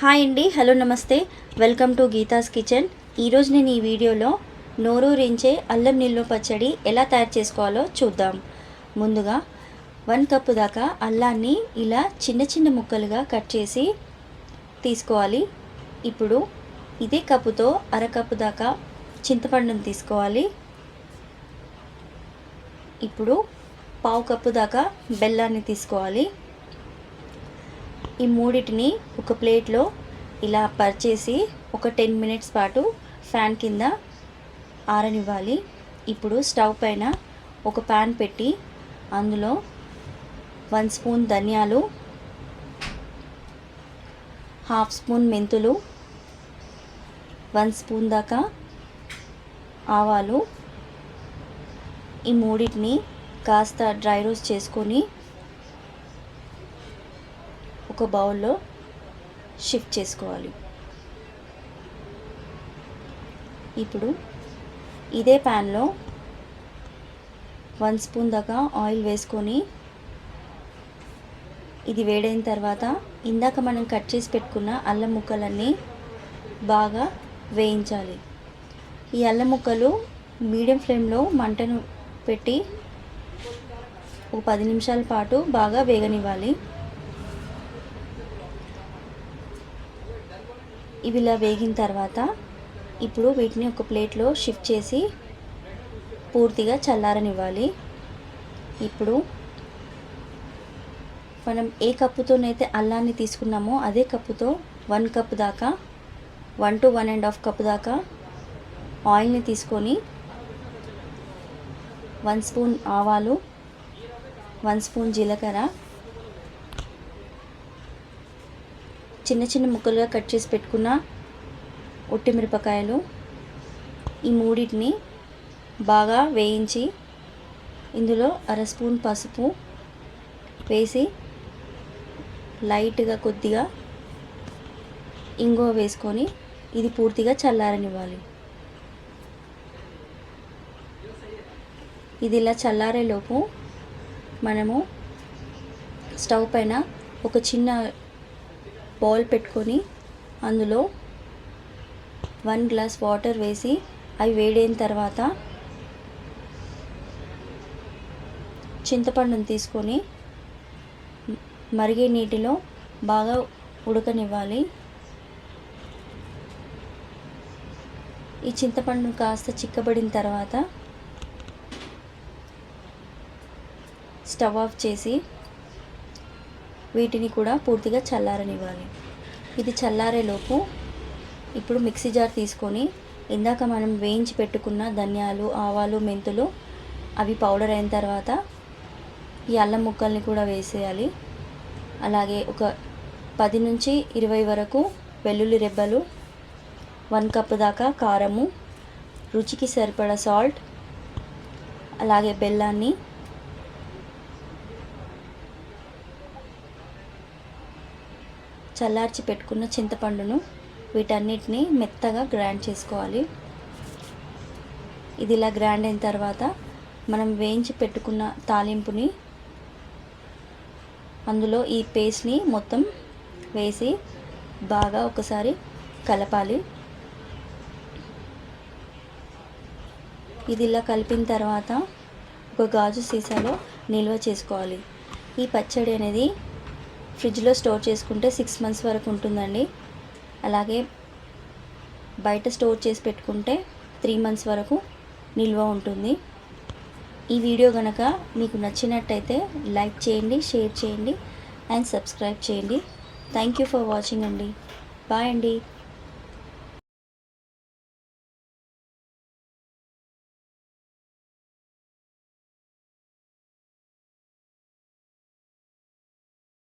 Hi అండి hello నమస్తే. Welcome to Geetha's kitchen. ఈరోజు నేను ఈ వీడియోలో నోరూరించే అల్లం నిల్వ పచ్చడి ఎలా తయారు చేసుకోవాలో చూద్దాం. ముందుగా వన్ కప్పు దాకా అల్లాన్ని ఇలా చిన్న చిన్న ముక్కలుగా కట్ చేసి తీసుకోవాలి. ఇప్పుడు ఇదే కప్పుతో అరకప్పు దాకా చింతపండును తీసుకోవాలి. ఇప్పుడు పావు కప్పు దాకా బెల్లాన్ని తీసుకోవాలి. ఈ మూడిటిని ఒక ప్లేట్లో ఇలా పరిచేసి ఒక టెన్ మినిట్స్ పాటు ఫ్యాన్ కింద ఆరనివ్వాలి. ఇప్పుడు స్టవ్ పైన ఒక ప్యాన్ పెట్టి అందులో వన్ స్పూన్ ధనియాలు హాఫ్ స్పూన్ మెంతులు వన్ స్పూన్ దాకా ఆవాలు. ఈ మూడింటిని కాస్త డ్రై రోస్ట్ చేసుకొని ఒక బౌల్లో షిఫ్ట్ చేసుకోవాలి. ఇప్పుడు ఇదే ప్యాన్లో వన్ స్పూన్ దాకా ఆయిల్ వేసుకొని ఇది వేడైన తర్వాత ఇందాక మనం కట్ చేసి పెట్టుకున్న అల్లం ముక్కలన్నీ బాగా వేయించాలి. ఈ అల్లం ముక్కలు మీడియం ఫ్లేమ్లో మంటను పెట్టి ఒక పది నిమిషాల పాటు బాగా వేగనివ్వాలి. ఇవి ఇలా వేగిన తర్వాత ఇప్పుడు వీటిని ఒక ప్లేట్లో షిఫ్ట్ చేసి పూర్తిగా చల్లారనివ్వాలి. ఇప్పుడు మనం ఏ కప్పుతోనైతే అల్లాన్ని తీసుకున్నామో అదే కప్పుతో వన్ కప్ దాకా one two one and half cup దాకా ఆయిల్ని తీసుకొని వన్ స్పూన్ ఆవాలు వన్ స్పూన్ జీలకర్ర చిన్న చిన్న ముక్కలుగా కట్ చేసి పెట్టుకున్న ఒట్టి మిరపకాయలు ఈ మూడింటిని బాగా వేయించి ఇందులో అర స్పూన్ పసుపు వేసి లైట్గా కొద్దిగా ఇంగువ వేసుకొని ఇది పూర్తిగా చల్లారనివ్వాలి. ఇది ఇలా చల్లారేలోపు మనము స్టవ్ పైన ఒక చిన్న బౌల్ పెట్టుకొని అందులో వన్ గ్లాస్ వాటర్ వేసి అవి వేడైన తర్వాత చింతపండును తీసుకొని మరిగే నీటిలో బాగా ఉడకనివ్వాలి. ఈ చింతపండు కాస్త చిక్కబడిన తర్వాత స్టవ్ ఆఫ్ చేసి వీటిని కూడా పూర్తిగా చల్లారనివ్వాలి. ఇది చల్లారేలోపు ఇప్పుడు మిక్సీ జార్ తీసుకొని ఇందాక మనం వేయించి పెట్టుకున్న ధనియాలు ఆవాలు మెంతులు అవి పౌడర్ అయిన తర్వాత ఈ అల్లం ముక్కల్ని కూడా వేసేయాలి. అలాగే ఒక పది నుంచి ఇరవై వరకు వెల్లుల్లి రెబ్బలు వన్ కప్ దాకా కారము రుచికి సరిపడా సాల్ట్ అలాగే బెల్లాన్ని చల్లార్చి పెట్టుకున్న చింతపండును వీటన్నిటిని మెత్తగా గ్రైండ్ చేసుకోవాలి. ఇది ఇలా గ్రైండ్ అయిన తర్వాత మనం వేయించి పెట్టుకున్న తాలింపుని అందులో ఈ పేస్ట్ని మొత్తం వేసి బాగా ఒకసారి కలపాలి. ఇది ఇలా కలిపిన తర్వాత ఒక గాజు సీసాలో నిల్వ చేసుకోవాలి. ఈ పచ్చడి అనేది ఫ్రిడ్జ్లో స్టోర్ చేసుకుంటే సిక్స్ మంత్స్ వరకు ఉంటుందండి. అలాగే బయట స్టోర్ చేసి పెట్టుకుంటే త్రీ మంత్స్ వరకు నిల్వ ఉంటుంది. ఈ వీడియో కనుక మీకు నచ్చినట్టయితే లైక్ చేయండి షేర్ చేయండి అండ్ సబ్స్క్రైబ్ చేయండి. థ్యాంక్ యూ ఫర్ వాచింగ్ అండి. బాయ్ అండి.